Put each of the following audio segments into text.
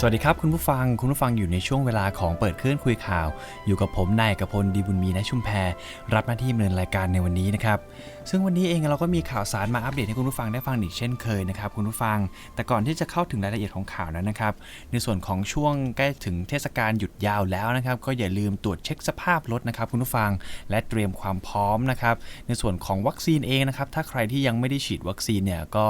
สวัสดีครับคุณผู้ฟังคุณผู้ฟังอยู่ในช่วงเวลาของเปิดเคลื่อนคุยข่าว อยู่กับผมนายกพลดีบุญมีนชุมแพรรับหน้าที่ดำเนินรายการในวันนี้นะครับซึ่งวันนี้เองเราก็มีข่าวสารมาอัปเดตให้คุณผู้ฟังได้ฟังอีกเช่นเคยนะครับคุณผู้ฟัง แต่ก่อนที่จะเข้าถึงรายละเอียดของข่าวนั้นนะครับ ในส่วนของช่วงใกล้ถึงเทศกาลหยุดยาวแล้วนะครับ ก็อย่าลืมตรวจเช็คสภาพรถนะครับ คุณผู้ฟังและเตรียมความพร้อมนะครับ ในส่วนของวัคซีนเองนะครับถ้าใครที่ยังไม่ได้ฉีดวัคซีนเนี่ยก็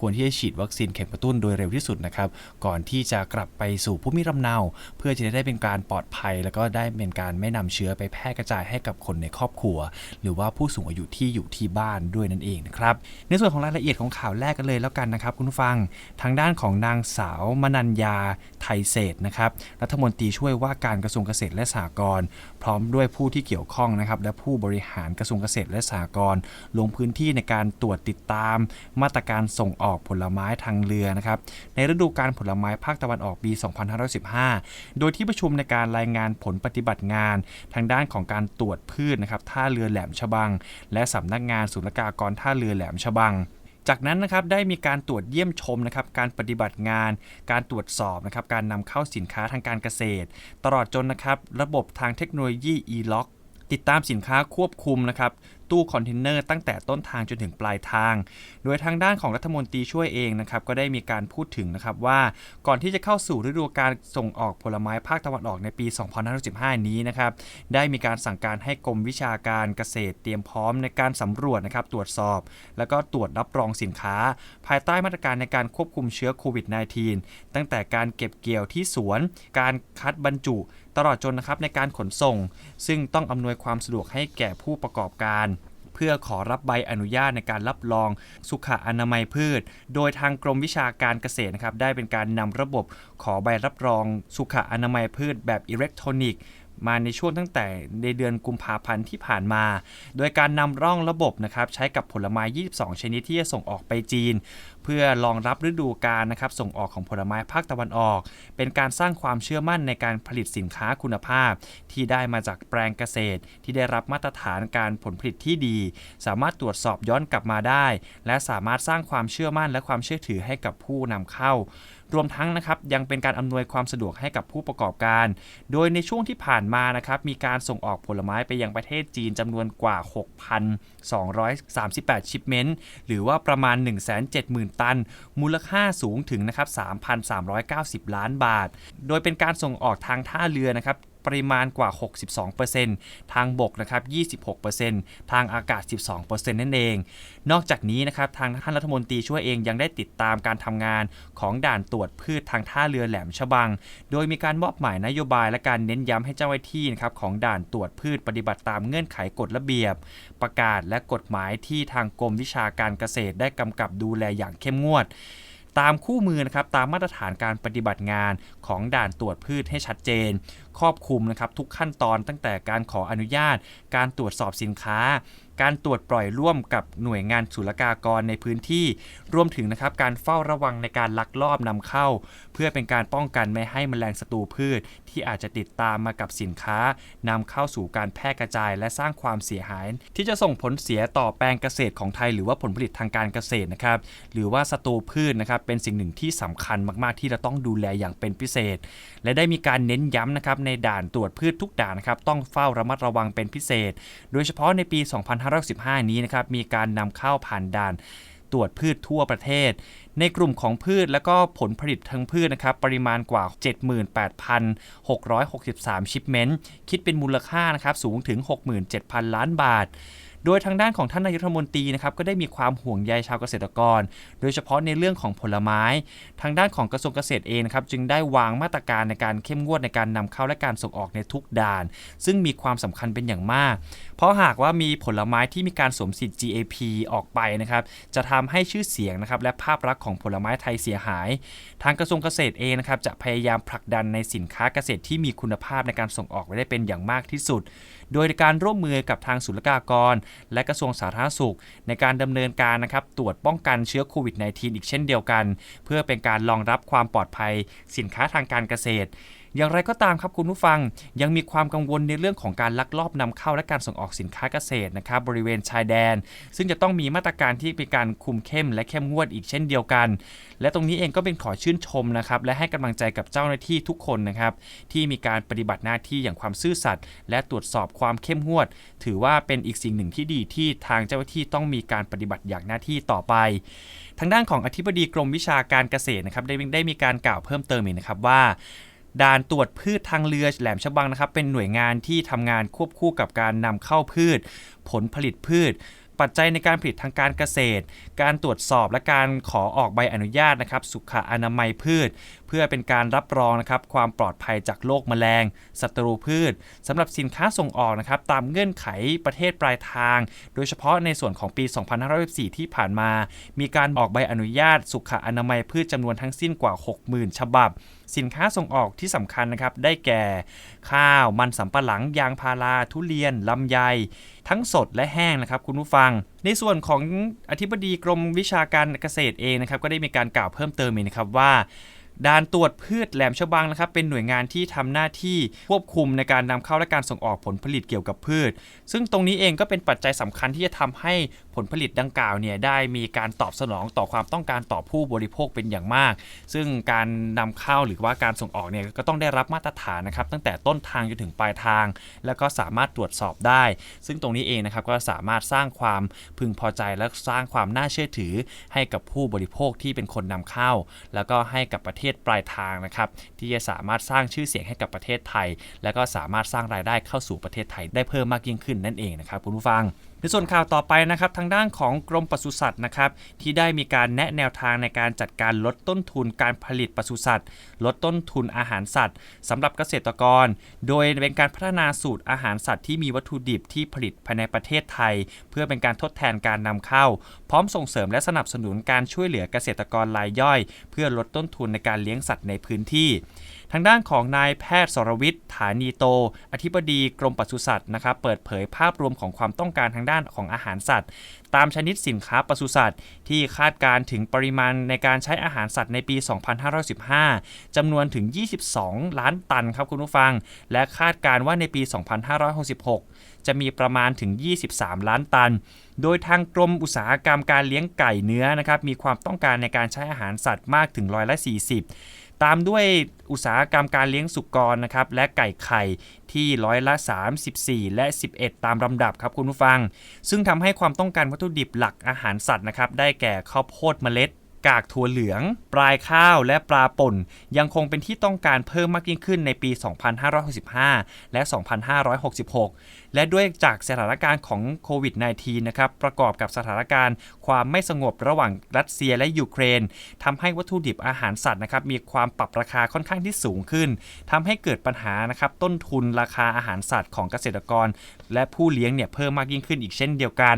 ควรที่จะฉีดวัคซีนเข็มกระตุ้นโดยเร็วที่สุดนะครับก่อนที่จะกลับไปสู่ผู้มีลำเนา เพื่อจะได้เป็นการปลอดภัย แล้วก็ได้เป็นการไม่นำเชื้อไปแพร่กระจายให้กับคนในครอบครัว หรือว่าผู้สูงอายุที่อยู่ที่บ้านด้วยนั่นเองนะครับในส่วนของรายละเอียดของข่าวแรกกันเลยแล้วกันนะครับคุณผู้ฟังทางด้านของนางสาวมนัญญาไทยเศรษฐ์นะครับรัฐมนตรีช่วยว่าการกระทรวงเกษตรและสหกรณ์ พร้อมด้วยผู้ที่เกี่ยวข้องนะครับและผู้บริหารกระทรวงเกษตรและสหกรณ์ลงพื้นที่ในการตรวจติดตาม มาตรการส่งออกผลไม้ทางเรือนะครับในฤดูการผลไม้ภาคตะวันออกปี 2515 โดยที่ประชุมในการรายงานผลปฏิบัติงาน ทางด้านของการตรวจพืชนะครับท่าเรือแหลมฉบัง และสำนักงานศุลกากรท่าเรือแหลมฉบัง จากนั้นนะครับได้มีการตรวจเยี่ยมชมนะครับการปฏิบัติงาน การตรวจสอบนะครับการนำเข้าสินค้าทางการเกษตร ตลอดจนนะครับระบบทางเทคโนโลยี e-lock ติดตามสินค้าควบคุมนะครับตู้คอนเทนเนอร์ตั้งแต่ต้นทางจนถึงปลายทาง โดยทางด้านของรัฐมนตรีช่วยเองนะครับก็ได้มีการพูดถึงนะครับว่าก่อนที่จะเข้าสู่ฤดูการส่งออกผลไม้ภาคตะวันออกในปี 2515นี้นะครับได้มีการสั่งการให้กรมวิชาการเกษตรเตรียมพร้อมในการสำรวจนะครับตรวจสอบ แล้วก็ตรวจรับรองสินค้า ภายใต้มาตรการในการควบคุมเชื้อโควิด -19 ตั้งแต่การเก็บเกี่ยวที่สวน การคัดบรรจุ ตลอดจนนะครับในการขนส่ง ซึ่งต้องอำนวยความสะดวกให้แก่ผู้ประกอบการ เพื่อขอรับใบอนุญาตในการรับรอง สุขอนามัยพืช โดยทางกรมวิชาการเกษตรนะครับได้เป็นการนำระบบขอใบรับรอง สุขอนามัยพืชแบบอิเล็กทรอนิกส์ มาในช่วงตั้งแต่ในเดือนกุมภาพันธ์ที่ผ่านมา โดยการนำร่องระบบนะครับใช้กับผลไม้ 22 ชนิดที่จะส่งออกไปจีน เพื่อรองรับฤดูกาลนะครับส่งออกของผลไม้ภาคตะวันออก เป็นการสร้างความเชื่อมั่นในการผลิตสินค้าคุณภาพ ที่ได้มาจากแปลงเกษตร ที่ได้รับมาตรฐานการผลผลิตที่ดี สามารถตรวจสอบย้อนกลับมาได้ และสามารถสร้างความเชื่อมั่นและความเชื่อถือให้กับผู้นำเข้า รวมทั้งนะครับยังเป็นการอำนวยความสะดวกให้กับผู้ประกอบการ โดยในช่วงที่ผ่านมานะครับมีการส่งออกผลไม้ไปยังประเทศจีนจำนวนกว่า 6,238 ชิปเมนต์ หรือว่าประมาณ 170,000 ตัน มูลค่าสูงถึงนะครับ3,390 ล้านบาท โดยเป็นการส่งออกทางท่าเรือนะครับ ปริมาณกว่า 62%ทางบกนะครับ 26%ทางอากาศ 12%นั่นเอง นอกจากนี้นะครับทางท่านรัฐมนตรีช่วยเองยังได้ติดตามการทำงานของด่านตรวจพืชทางท่าเรือแหลมฉบัง โดยมีการมอบหมายนโยบายและการเน้นย้ำให้เจ้าหน้าที่นะครับของด่านตรวจพืชปฏิบัติตามเงื่อนไขกฎระเบียบ ประกาศและกฎหมายที่ทางกรมวิชาการเกษตรได้กำกับดูแลอย่างเข้มงวด ตามคู่มือนะครับตามมาตรฐานการปฏิบัติงานของด่านตรวจพืชให้ชัดเจน ครอบคลุมนะครับทุกขั้นตอนตั้งแต่การขออนุญาต การตรวจสอบสินค้า การตรวจปล่อยร่วมกับหน่วยงานศุลกากรในพื้นที่ รวมถึงนะครับการเฝ้าระวังในการลักลอบนำเข้า เพื่อเป็นการป้องกันไม่ให้มแมลงศัตรูพืช ที่อาจจะติดตามมากับสินค้านำเข้าสู่การแพร่กระจายและสร้างความเสียหาย ที่จะส่งผลเสียต่อแปลงเกษตรของไทย หรือว่าผลผลิตทางการเกษตรนะครับหรือว่าศัตรูพืชนะครับเป็นสิ่งหนึ่งที่สำคัญมากๆที่เราต้องดูแลอย่างเป็นพิเศษ และได้มีการเน้นย้ำนะครับในด่านตรวจพืชทุกด่านนะครับต้องเฝ้าระมัดระวังเป็นพิเศษ โดยเฉพาะในปี 2515 นี้นะครับมีการนำเข้าผ่านด่าน ตรวจพืชทั่วประเทศ ในกลุ่มของพืชและก็ผลผลิตทางพืชนะครับปริมาณกว่า 78,663 ชิปเมนต์ คิดเป็นมูลค่านะครับสูงถึง 67,000 ล้านบาท โดยทางด้านของท่านนายกรัฐมนตรีนะครับก็ได้มีความห่วงใยชาวเกษตรกร โดยเฉพาะในเรื่องของผลไม้ ทางด้านของกระทรวงเกษตรเองนะครับจึงได้วางมาตรการในการเข้มงวดในการนำเข้าและการส่งออกในทุกด่าน ซึ่งมีความสำคัญเป็นอย่างมาก เพราะหากว่ามีผลไม้ที่มีการสวมสิทธิ์ GAP ออกไปนะครับจะทำให้ชื่อเสียงนะครับและภาพลักษณ์ของผลไม้ไทยเสียหาย ทางกระทรวงเกษตรเองนะครับจะพยายามผลักดันในสินค้าเกษตรที่มีคุณภาพในการส่งออกไว้ได้เป็นอย่างมากที่สุดโดยการร่วมมือกับทางศุลกากร และกระทรวงสาธารณสุข ในการดำเนินการนะครับตรวจป้องกันเชื้อโควิด -19 อีกเช่นเดียวกัน เพื่อเป็นการรองรับความปลอดภัยสินค้าทางการเกษตร อย่างไรก็ตามครับคุณผู้ฟัง ยังมีความกังวลในเรื่องของการลักลอบนำเข้าและการส่งออกสินค้าเกษตรนะครับบริเวณชายแดน ซึ่งจะต้องมีมาตรการที่เป็นการคุมเข้มและเข้มงวดอีกเช่นเดียวกัน และตรงนี้เองก็เป็นขอชื่นชมนะครับและให้กำลังใจกับเจ้าหน้าที่ทุกคนนะครับที่มีการปฏิบัติหน้าที่อย่างความซื่อสัตย์และตรวจสอบความเข้มงวด ถือว่าเป็นอีกสิ่งหนึ่งที่ดีที่ทางเจ้าหน้าที่ต้องมีการปฏิบัติอย่างหน้าที่ต่อไปทางด้านของอธิบดีกรมวิชาการเกษตรนะครับได้ได้มีการกล่าวเพิ่มเติมอีกนะครับว่า ด่านตรวจพืชทางเรือแหลมฉบังนะครับ เป็นหน่วยงานที่ทำงานควบคู่กับการนำเข้าพืช ผลผลิตพืช ปัจจัยในการผลิตทางการเกษตร การตรวจสอบและการขอออกใบอนุญาตนะครับ สุขอนามัยพืช พื่อเป็นการรับรองนะครับความปลอดภัยจากโรคแมลงศัตรูพืชสำหรับสินค้าส่งออกนะครับตามเงื่อนไขประเทศปลายทาง โดยเฉพาะในส่วนของปี 2564ที่ผ่านมา มีการออกใบอนุญาตสุขอนามัยพืชจำนวนทั้งสิ้นกว่า 60,000 ฉบับ สินค้าส่งออกที่สำคัญนะครับได้แก่ ข้าวมันสำปะหลังยางพาราทุเรียนลำไย ทั้งสดและแห้งนะครับคุณผู้ฟังในส่วนของอธิบดีกรมวิชาการเกษตรเองนะครับก็ได้มีการกล่าวเพิ่มเติมอีกนะครับว่า ด่านตรวจพืชแหลมฉบังนะครับเป็นหน่วยงานที่ทำหน้าที่ควบคุมในการนำเข้าและการส่งออกผลผลิตเกี่ยวกับพืช ซึ่งตรงนี้เองก็เป็นปัจจัยสำคัญที่จะทำให้ผลผลิตดังกล่าวเนี่ยได้มีการตอบสนองต่อความต้องการต่อผู้บริโภคเป็นอย่างมาก ซึ่งการนำเข้าหรือว่าการส่งออกเนี่ยก็ต้องได้รับมาตรฐานนะครับตั้งแต่ต้นทางจนถึงปลายทาง แล้วก็สามารถตรวจสอบได้ ซึ่งตรงนี้เองนะครับก็สามารถสร้างความพึงพอใจและสร้างความน่าเชื่อถือ ให้กับผู้บริโภคที่เป็นคนนำเข้า แล้วก็ให้กับประเทศปลายทางนะครับที่จะสามารถสร้างชื่อเสียงให้กับประเทศไทย และก็สามารถสร้างรายได้เข้าสู่ประเทศไทยได้เพิ่มมากยิ่งขึ้นนั่นเองนะครับคุณผู้ฟัง ในส่วนข่าวต่อไปนะครับทางด้านของกรมปศุสัตว์นะครับที่ได้มีการแนะแนวทางในการจัดการลดต้นทุนการผลิตปศุสัตว์ ลดต้นทุนอาหารสัตว์สำหรับเกษตรกร โดยเป็นการพัฒนาสูตรอาหารสัตว์ที่มีวัตถุดิบที่ผลิตภายในประเทศไทย เพื่อเป็นการทดแทนการนำเข้า พร้อมส่งเสริมและสนับสนุนการช่วยเหลือเกษตรกรรายย่อย เพื่อลดต้นทุนในการเลี้ยงสัตว์ในพื้นที่ ทางด้านของนายแพทย์สรวิทย์ฐานีโต อธิบดีกรมปศุสัตว์นะครับเปิดเผยภาพรวมของความต้องการทางด้านของอาหารสัตว์ ตามชนิดสินค้าปศุสัตว์ ที่คาดการถึงปริมาณในการใช้อาหารสัตว์ในปี 2515 จำนวนถึง 22 ล้านตันครับคุณผู้ฟัง และคาดการว่าในปี 2566 จะมีประมาณถึง 23 ล้านตัน โดยทางกรมอุตสาหกรรมการเลี้ยงไก่เนื้อนะครับมีความต้องการในการใช้อาหารสัตว์มากถึงร้อยละ 40 ตามด้วยอุตสาหกรรมการเลี้ยงสุกรนะครับและไก่ไข่ที่ร้อยละ 34 และ 11 ตามลำดับครับคุณผู้ฟัง ซึ่งทำให้ความต้องการวัตถุดิบหลักอาหารสัตว์นะครับได้แก่ข้าวโพดเมล็ด กากถั่วเหลือง ปลายข้าวและปลาป่น ยังคงเป็นที่ต้องการเพิ่มมากยิ่งขึ้นในปี 2565 และ 2566 และด้วยจากสถานการณ์ของโควิด -19 นะครับ ประกอบกับสถานการณ์ความไม่สงบระหว่างรัสเซียและยูเครนทำให้วัตถุดิบอาหารสัตว์นะครับมีความปรับราคาค่อนข้างที่สูงขึ้นทำให้เกิดปัญหานะครับต้นทุนราคาอาหารสัตว์ของเกษตรกร และผู้เลี้ยงเนี่ยเพิ่มมากยิ่งขึ้นอีกเช่นเดียวกัน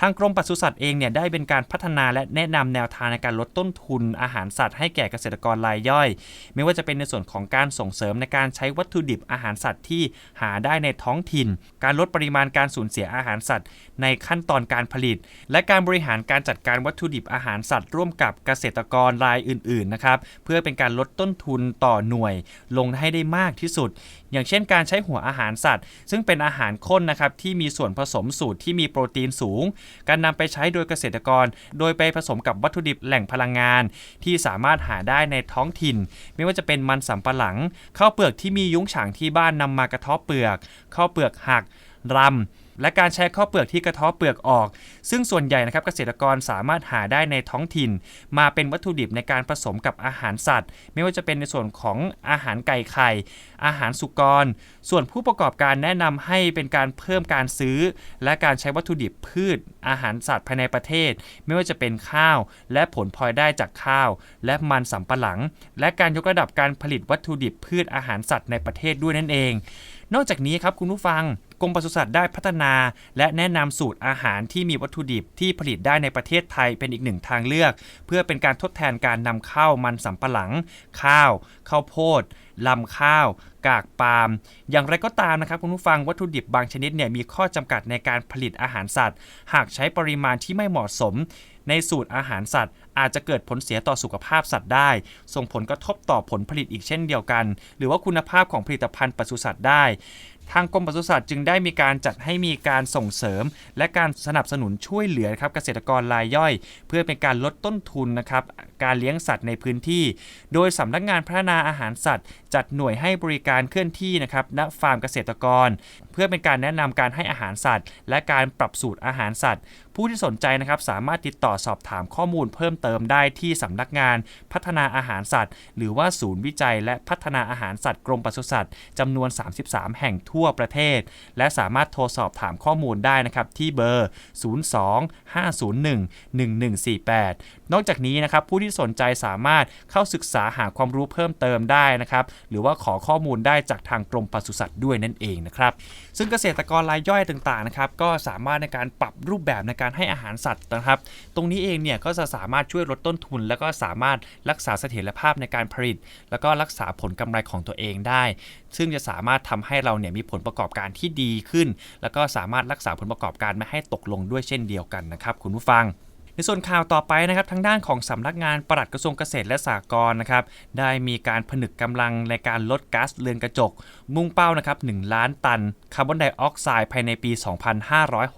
ทางกรมปศุสัตว์เองเนี่ยได้เป็นการพัฒนาและแนะนำแนวทางในการลดต้นทุนอาหารสัตว์ให้แก่เกษตรกรรายย่อย ไม่ว่าจะเป็นในส่วนของการส่งเสริมในการใช้วัตถุดิบอาหารสัตว์ที่หาได้ในท้องถิ่น การลดปริมาณการสูญเสียอาหารสัตว์ ในขั้นตอนการผลิต และการบริหารการจัดการวัตถุดิบอาหารสัตว์ ร่วมกับเกษตรกรรายอื่นๆนะครับเพื่อเป็นการลดต้นทุนต่อหน่วย ลงให้ได้มากที่สุด อย่างเช่นการใช้หัวอาหารสัตว์ ซึ่งเป็นอาหารข้นนะครับที่มีส่วนผสมสูตรที่มีโปรตีนสูง การนำไปใช้โดยเกษตรกร โดยไปผสมกับวัตถุดิบแหล่งพลังงาน ที่สามารถหาได้ในท้องถิ่น ไม่ว่าจะเป็นมันสำปะหลังข้าวเปลือกที่มียุ้งฉางที่บ้านนำมากระเทาะเปลือกข้าวเปลือกหักรำ และการใช้ข้าวเปลือกที่กระเทาะเปลือกออก ซึ่งส่วนใหญ่นะครับเกษตรกรสามารถหาได้ในท้องถิ่น มาเป็นวัตถุดิบในการผสมกับอาหารสัตว์ ไม่ว่าจะเป็นในส่วนของอาหารไก่ไข่ อาหารสุกร ส่วนผู้ประกอบการแนะนำให้เป็นการเพิ่มการซื้อ และการใช้วัตถุดิบพืช อาหารสัตว์ภายในประเทศ ไม่ว่าจะเป็นข้าว และผลพลอยได้จากข้าว และมันสำปะหลัง และการยกระดับการผลิตวัตถุดิบพืชอาหารสัตว์ในประเทศด้วยนั่นเอง นอกจากนี้ครับคุณผู้ฟังกรมปศุสัตว์ได้พัฒนา และแนะนำสูตรอาหารที่มีวัตถุดิบที่ผลิตได้ในประเทศไทยเป็นอีกหนึ่งทางเลือก เพื่อเป็นการทดแทนการนำเข้ามันสำปะหลัง ข้าว ข้าวโพดลำข้าว กากปาล์มอย่างไรก็ตามนะครับคุณผู้ฟังวัตถุดิบบางชนิดเนี่ยมีข้อจำกัดในการผลิตอาหารสัตว์ หากใช้ปริมาณที่ไม่เหมาะสม ในสูตรอาหารสัตว์ อาจจะเกิดผลเสียต่อสุขภาพสัตว์ได้ ส่งผลกระทบต่อผลผลิตอีกเช่นเดียวกัน หรือว่าคุณภาพของผลิตภัณฑ์ปศุสัตว์ได้ ทางกรมปศุสัตว์จึงได้มีการจัดให้มีการส่งเสริม และการสนับสนุนช่วยเหลือครับเกษตรกรรายย่อย เพื่อเป็นการลดต้นทุนนะครับการเลี้ยงสัตว์ในพื้นที่ โดยสำนักงานพัฒนาอาหารสัตว์ จัดหน่วยให้บริการเคลื่อนที่นะครับณฟาร์มเกษตรกร เพื่อเป็นการแนะนำการให้อาหารสัตว์ และการปรับสูตรอาหารสัตว์ผู้ที่สนใจนะครับสามารถติดต่อสอบถามข้อมูลเพิ่มเติมได้ที่สำนักงานพัฒนาอาหารสัตว์ หรือว่าศูนย์วิจัย และพัฒนาอาหารสัตว์กรมปศุสัตว์จำนวน 33 แห่งทั่วประเทศ และสามารถโทรสอบถามข้อมูลได้นะครับที่เบอร์ 02-501-1148 นอกจากนี้นะครับผู้ที่สนใจสามารถเข้าศึกษาหาความรู้เพิ่มเติมได้นะครับหรือว่าขอข้อมูลได้จากทางกรมปศุสัตว์ด้วยนั่นเองนะครับซึ่งเกษตรกรรายย่อยต่างๆนะครับก็สามารถในการปรับรูปแบบในการให้อาหารสัตว์นะครับ ตรงนี้เองเนี่ยก็จะสามารถช่วยลดต้นทุน แล้วก็สามารถรักษาเสถียรภาพในการผลิต แล้วก็รักษาผลกำไรของตัวเองได้ ซึ่งจะสามารถทำให้เราเนี่ยมีผลประกอบการที่ดีขึ้น แล้วก็สามารถรักษาผลประกอบการไม่ให้ตกลงด้วยเช่นเดียวกันนะครับคุณผู้ฟัง ในส่วนข่าวต่อไปนะครับทางด้านของสำนักงานปลัดกระทรวงเกษตรและสหกรณ์นะครับได้มีการผนึกกำลังในการลดก๊าซเรือนกระจก มุ่งเป้านะครับ1ล้านตันคาร์บอนไดออกไซด์ภายในปี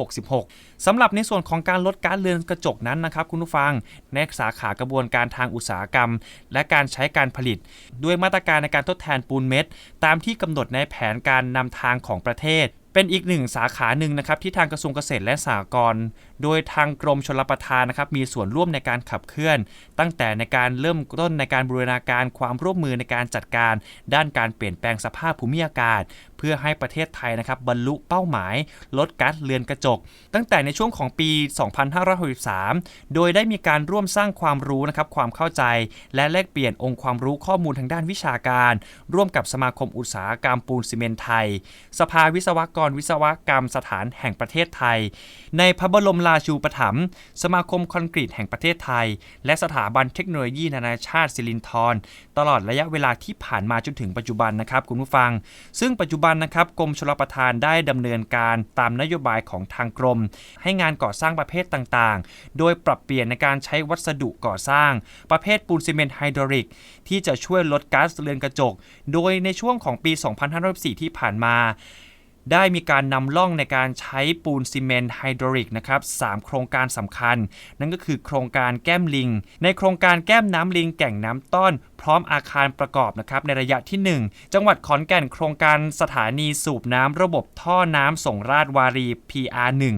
2566สำหรับในส่วนของการลดก๊าซเรือนกระจกนั้นนะครับคุณผู้ฟังในสาขากระบวนการทางอุตสาหกรรม และการใช้การผลิต ด้วยมาตรการในการทดแทนปูนเม็ดตามที่กำหนดในแผนการนำทางของประเทศ เป็นอีกหนึ่งสาขาหนึ่งนะครับที่ทางกระทรวงเกษตรและสหกรณ์โดยทางกรมชลประทานนะครับมีส่วนร่วมในการขับเคลื่อน ตั้งแต่ในการเริ่มต้นในการบูรณาการความร่วมมือในการจัดการ ด้านการเปลี่ยนแปลงสภาพภูมิอากาศ พื่อให้ประเทศไทยนะครับบรรลุเป้าหมาย ลดก๊าซเรือนกระจก ตั้งแต่ในช่วงของปี 2563 โดยได้มีการร่วมสร้างความรู้นะครับความเข้าใจ และแลกเปลี่ยนองค์ความรู้ข้อมูลทางด้านวิชาการ ร่วมกับสมาคมอุตสาหกรรมปูนซีเมนต์ไทย สภาวิศวกรวิศวกรรมสถานแห่งประเทศไทย ในพระบรมราชูปถัมภ์สมาคมคอนกรีตแห่งประเทศไทย และสถาบันเทคโนโลยีนานาชาติสิรินธรตลอดระยะเวลาที่ผ่านมาจนถึงปัจจุบันนะครับคุณผู้ฟัง ซึ่งปัจจุบันนะครับกรมชลประทานได้ดำเนินการตามนโยบายของทางกรม ให้งานก่อสร้างประเภทต่างๆ โดยปรับเปลี่ยนในการใช้วัสดุก่อสร้าง ประเภทปูนซีเมนต์ไฮดรอลิกที่จะช่วยลดก๊าซเรือนกระจก โดยในช่วงของปี 2514 ที่ผ่านมา ได้มีการนำล่องในการใช้ปูนซีเมนต์ไฮดรอลิกนะครับ3โครงการสำคัญ นั่นก็คือโครงการแก้มลิง ในโครงการแก้มน้ำลิงแก่งน้ำต้อน พร้อมอาคารประกอบนะครับในระยะที่ 1 จังหวัดขอนแก่นโครงการสถานีสูบน้ำระบบท่อน้ำส่งราชวารี PR1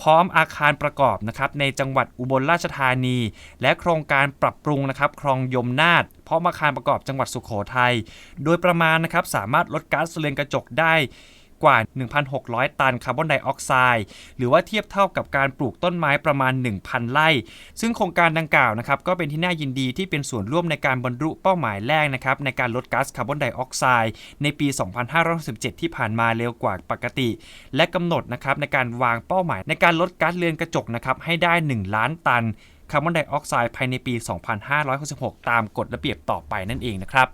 พร้อมอาคารประกอบนะครับในจังหวัดอุบลราชธานี และโครงการปรับปรุงนะครับคลองยมนาดพร้อมอาคารประกอบจังหวัดสุโขทัยโดยประมาณนะครับสามารถลดก๊าซเรือนกระจกได้ กว่า 1,600 ตันคาร์บอนไดออกไซด์หรือว่าเทียบเท่ากับการปลูกต้นไม้ประมาณ 1,000 ไร่ ซึ่งโครงการดังกล่าวนะครับก็เป็นที่น่ายินดีที่เป็นส่วนร่วมในการบรรลุเป้าหมายแรกนะครับในการลดก๊าซคาร์บอนไดออกไซด์ในปี 2567 ที่ผ่านมาเร็วกว่าปกติ และกำหนดนะครับในการวางเป้าหมายในการลดก๊าซเรือนกระจกนะครับให้ได้ 1 ล้านตันคาร์บอนไดออกไซด์ภายในปี 2566 ตามกฎระเบียบต่อไปนั่นเองนะครับ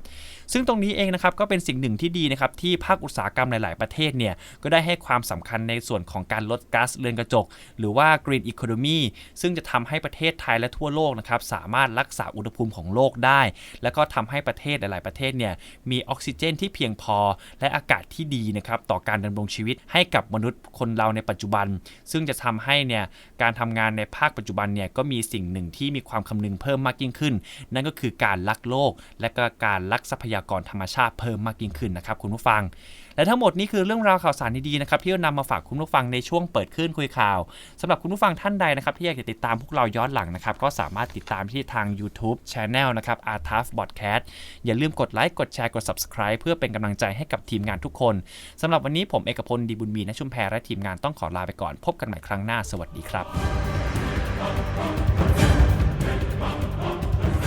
ซึ่งตรงนี้เองนะครับก็เป็นสิ่งหนึ่งที่ดีนะครับที่ภาคอุตสาหกรรมหลาย ๆ ประเทศเนี่ยก็ได้ให้ความสำคัญในส่วนของการลดก๊าซเรือนกระจก หรือว่า Green Economy ซึ่งจะทำให้ประเทศไทยและทั่วโลกนะครับสามารถรักษาอุณหภูมิของโลกได้ แล้วก็ทำให้ประเทศหลาย ๆ ประเทศเนี่ยมีออกซิเจนที่เพียงพอ และอากาศที่ดีนะครับต่อการดำรงชีวิตให้กับมนุษย์คนเราในปัจจุบัน ซึ่งจะทำให้เนี่ยการทำงานในภาคปัจจุบันเนี่ยก็มีสิ่งหนึ่งที่มีความคำนึงเพิ่มมากยิ่งขึ้น นั่นก็คือการรักโลกและก็การรักทรัพยากรธรรมชาติเพิ่มมากยิ่งขึ้นนะครับคุณผู้ฟัง และทั้งหมดนี้คือเรื่องราวข่าวสารดีๆนะครับที่เรานำมาฝากคุณผู้ฟังในช่วงเปิดขึ้นคุยข่าวสำหรับคุณผู้ฟังท่านใดนะครับที่อยากจะติดตามพวกเราย้อนหลังนะครับก็สามารถติดตามที่ทาง YouTube Channel นะครับ a r t a f Podcast อย่าลืมกดไลค์กดแชร์กด Subscribe เพื่อเป็นกำลังใจให้กับทีมงานทุกคนสำหรับวันนี้ผมเอกพลดีบุญมีนะชุมแพรและทีมงานต้องขอลาไปก่อน พบกันใหม่ครั้งหน้าสวัสดีครับ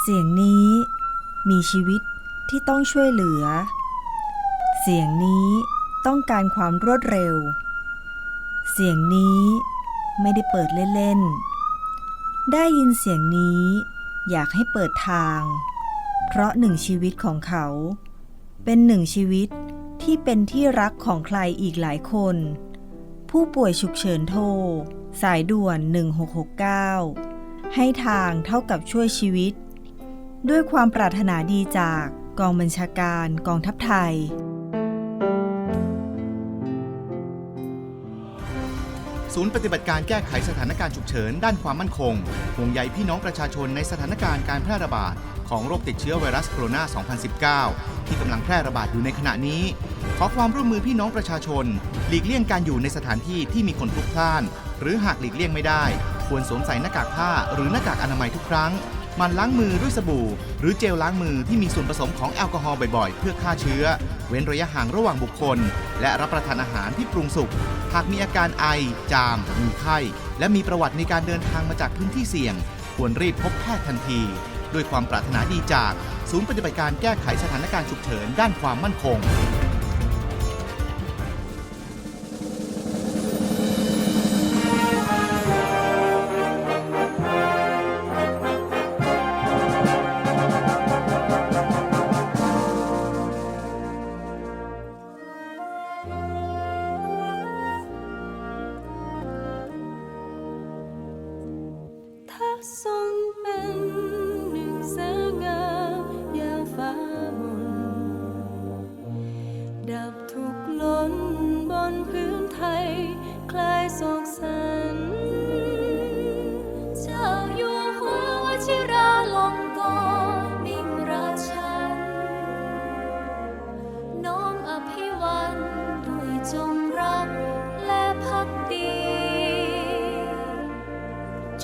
เสียงนี้มีชีวิตที่ต้องช่วยเหลือ เสียงนี้ต้องการความรวดเร็ว เสียงนี้ไม่ได้เปิดเล่นๆ ได้ยินเสียงนี้อยากให้เปิดทาง เพราะหนึ่งชีวิตของเขา เป็นหนึ่งชีวิตที่เป็นที่รักของใครอีกหลายคน ผู้ป่วยฉุกเฉินโทร สายด่วน 1669 ให้ทางเท่ากับช่วยชีวิต ด้วยความปรารถนาดีจากกองบัญชาการกองทัพไทย ศูนย์ปฏิบัติการแก้ไขสถานการณ์ฉุกเฉินด้านความมั่นคงห่วงใยพี่น้องประชาชนในสถานการณ์การแพร่ระบาด ของโรคติดเชื้อไวรัสโคโรนา 2019 ที่กำลังแพร่ระบาดอยู่ในขณะนี้ ขอความร่วมมือพี่น้องประชาชน หลีกเลี่ยงการอยู่ในสถานที่ที่มีคนพลุกพล่าน หรือหากหลีกเลี่ยงไม่ได้ ควรสวมใส่หน้ากากผ้าหรือหน้ากากอนามัยทุกครั้งมันล้างมือด้วยสบู่ หรือเจลล้างมือที่มีส่วนผสมของแอลกอฮอล์บ่อยๆ เพื่อฆ่าเชื้อ เว้นระยะห่างระหว่างบุคคล และรับประทานอาหารที่ปรุงสุก หากมีอาการไอ จาม มีไข้ และมีประวัติในการเดินทางมาจากพื้นที่เสี่ยง ควรรีบพบแพทย์ทันที ด้วยความปรารถนาดีจาก ศูนย์ปฏิบัติการแก้ไขสถานการณ์ฉุกเฉินด้านความมั่นคง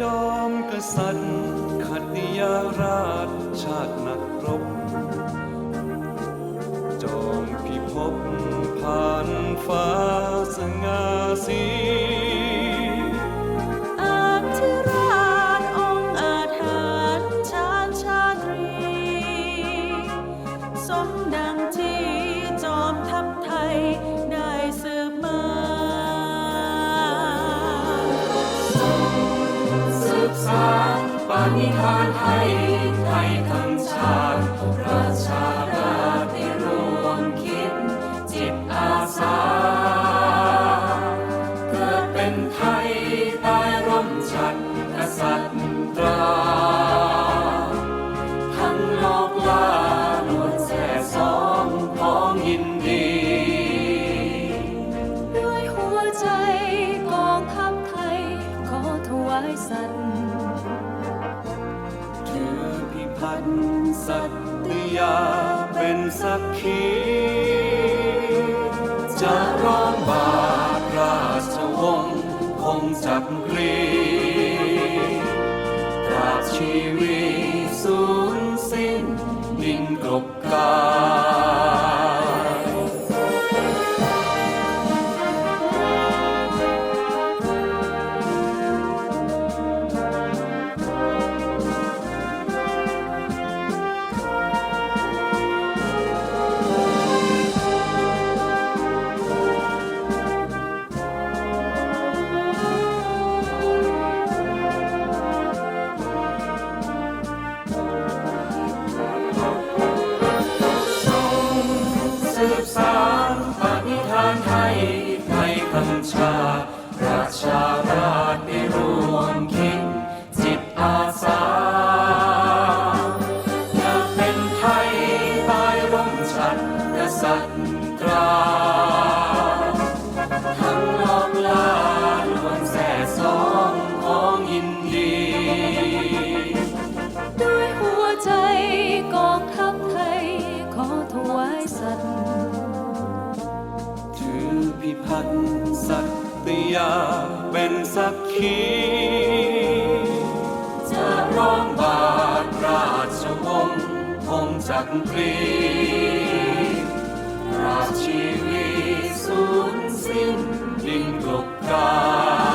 จอมกษัตริย์ขัติยาราชชาตินักรบ จอมพิภพผ่านฟ้าสง่าสี ธ ชีวิตสูญสิ้นดินกลบกา ษัตสัตยาเป็นสักขีจะร้องบาทราชวงศ์คงจักรีราชีวีสูญสิ้นดิ่งกลบกา